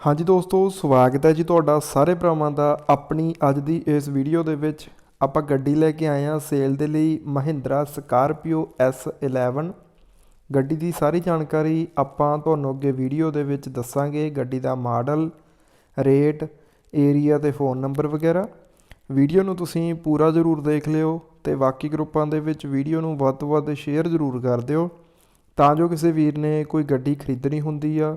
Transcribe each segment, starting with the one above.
ਹਾਂਜੀ ਦੋਸਤੋ, ਸਵਾਗਤ ਹੈ ਜੀ ਤੁਹਾਡਾ ਸਾਰੇ ਭਰਾਵਾਂ ਦਾ ਆਪਣੀ ਅੱਜ ਦੀ ਇਸ ਵੀਡੀਓ ਦੇ ਵਿੱਚ। ਆਪਾਂ ਗੱਡੀ ਲੈ ਕੇ ਆਏ ਹਾਂ ਸੇਲ ਦੇ ਲਈ ਮਹਿੰਦਰਾ ਸਕਾਰਪੀਓ S11 ਗੱਡੀ ਦੀ ਸਾਰੀ ਜਾਣਕਾਰੀ ਆਪਾਂ ਤੁਹਾਨੂੰ ਅੱਗੇ ਵੀਡੀਓ ਦੇ ਵਿੱਚ ਦੱਸਾਂਗੇ। ਗੱਡੀ ਦਾ ਮਾਡਲ, ਰੇਟ ਏਰੀਆ ਤੇ ਫੋਨ ਨੰਬਰ ਵਗੈਰਾ। ਵੀਡੀਓ ਨੂੰ ਤੁਸੀਂ ਪੂਰਾ ਜ਼ਰੂਰ ਦੇਖ ਲਿਓ ਤੇ ਬਾਕੀ ਗਰੁੱਪਾਂ ਦੇ ਵਿੱਚ ਵੀਡੀਓ ਨੂੰ ਵੱਧ ਤੋਂ ਵੱਧ ਸ਼ੇਅਰ ਜ਼ਰੂਰ ਕਰ ਦਿਓ। ਤਾਂ ਜੋ ਕਿਸੇ ਵੀਰ ਨੇ ਕੋਈ ਗੱਡੀ ਖਰੀਦਣੀ ਹੁੰਦੀ ਆ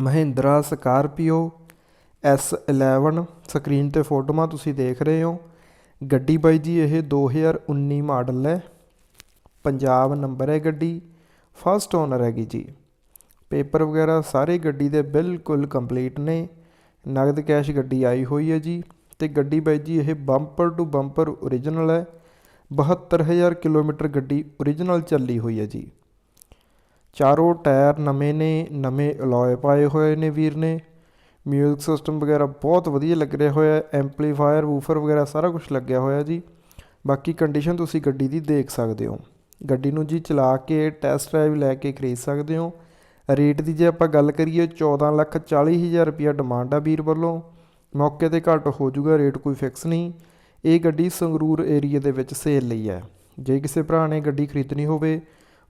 ਮਹਿੰਦਰਾ ਸਕਾਰਪੀਓ S11 ਸਕਰੀਨ ਤੇ ਫੋਟੋਆਂ ਤੁਸੀਂ ਦੇਖ ਰਹੇ ਹੋ। ਗੱਡੀ ਬਾਈ ਜੀ, ਇਹ 2019 ਮਾਡਲ ਹੈ। ਪੰਜਾਬ ਨੰਬਰ ਹੈ ਗੱਡੀ ਫਸਟ ਓਨਰ ਹੈਗੀ ਜੀ। ਪੇਪਰ ਵਗੈਰਾ ਸਾਰੇ ਗੱਡੀ ਦੇ ਬਿਲਕੁਲ ਕੰਪਲੀਟ ਨੇ। ਨਗਦ ਕੈਸ਼ ਗੱਡੀ ਆਈ ਹੋਈ ਹੈ ਜੀ। ਤੇ ਗੱਡੀ ਬਾਈ ਜੀ, ਇਹ ਬੰਪਰ ਟੂ ਬੰਪਰ ਓਰੀਜਨਲ ਹੈ। 72000 ਕਿਲੋਮੀਟਰ ਗੱਡੀ ਓਰੀਜਨਲ ਚੱਲੀ ਹੋਈ ਹੈ ਜੀ। ਚਾਰੋਂ ਟਾਇਰ ਨਵੇਂ ਨੇ, ਨਵੇਂ ਅਲੋਏ ਪਾਏ ਹੋਏ ਨੇ ਵੀਰ ਨੇ। ਮਿਊਜ਼ਿਕ ਸਿਸਟਮ ਵਗੈਰਾ ਬਹੁਤ ਵਧੀਆ ਲੱਗ ਰਿਹਾ ਹੋਇਆ ਐਂਪਲੀਫਾਇਰ ਵੂਫਰ ਵਗੈਰਾ ਸਾਰਾ ਕੁਝ ਲੱਗਿਆ ਹੋਇਆ ਜੀ। ਬਾਕੀ ਕੰਡੀਸ਼ਨ ਤੁਸੀਂ ਗੱਡੀ ਦੀ ਦੇਖ ਸਕਦੇ ਹੋ। ਗੱਡੀ ਨੂੰ ਜੀ ਚਲਾ ਕੇ ਟੈਸਟ ਡਰਾਈਵ ਲੈ ਕੇ ਖਰੀਦ ਸਕਦੇ ਹੋ। ਰੇਟ ਦੀ ਜੇ ਆਪਾਂ ਗੱਲ ਕਰੀਏ 14 ਲੱਖ 40 ਹਜ਼ਾਰ ਰੁਪਿਆ ਡਿਮਾਂਡ ਆ ਵੀਰ ਵੱਲੋਂ। ਮੌਕੇ ਤੇ ਘੱਟ ਹੋ ਜਾਊਗਾ, ਰੇਟ ਕੋਈ ਫਿਕਸ ਨਹੀਂ। ਇਹ ਗੱਡੀ ਸੰਗਰੂਰ ਏਰੀਆ ਦੇ ਵਿੱਚ ਸੇਲ ਲਈ ਹੈ। ਜੇ ਕਿਸੇ ਭਰਾ ਨੇ ਗੱਡੀ ਖਰੀਦਣੀ ਹੋਵੇ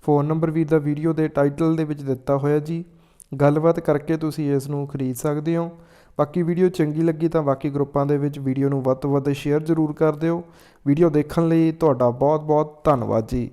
ਫੋਨ ਨੰਬਰ ਵੀ ਦਾ ਵੀਡੀਓ ਦੇ ਟਾਈਟਲ ਦੇ ਵਿੱਚ ਦਿੱਤਾ ਹੋਇਆ ਜੀ। ਗੱਲਬਾਤ ਕਰਕੇ ਤੁਸੀਂ ਇਸ ਨੂੰ ਖਰੀਦ ਸਕਦੇ ਹੋ। ਬਾਕੀ ਵੀਡੀਓ ਚੰਗੀ ਲੱਗੀ ਤਾਂ ਬਾਕੀ ਗਰੁੱਪਾਂ ਦੇ ਵਿੱਚ ਵੀਡੀਓ ਨੂੰ ਵੱਧ ਤੋਂ ਵੱਧ ਸ਼ੇਅਰ ਜ਼ਰੂਰ ਕਰ ਦਿਓ। ਵੀਡੀਓ ਦੇਖਣ ਲਈ ਤੁਹਾਡਾ ਬਹੁਤ ਬਹੁਤ ਧੰਨਵਾਦ ਜੀ।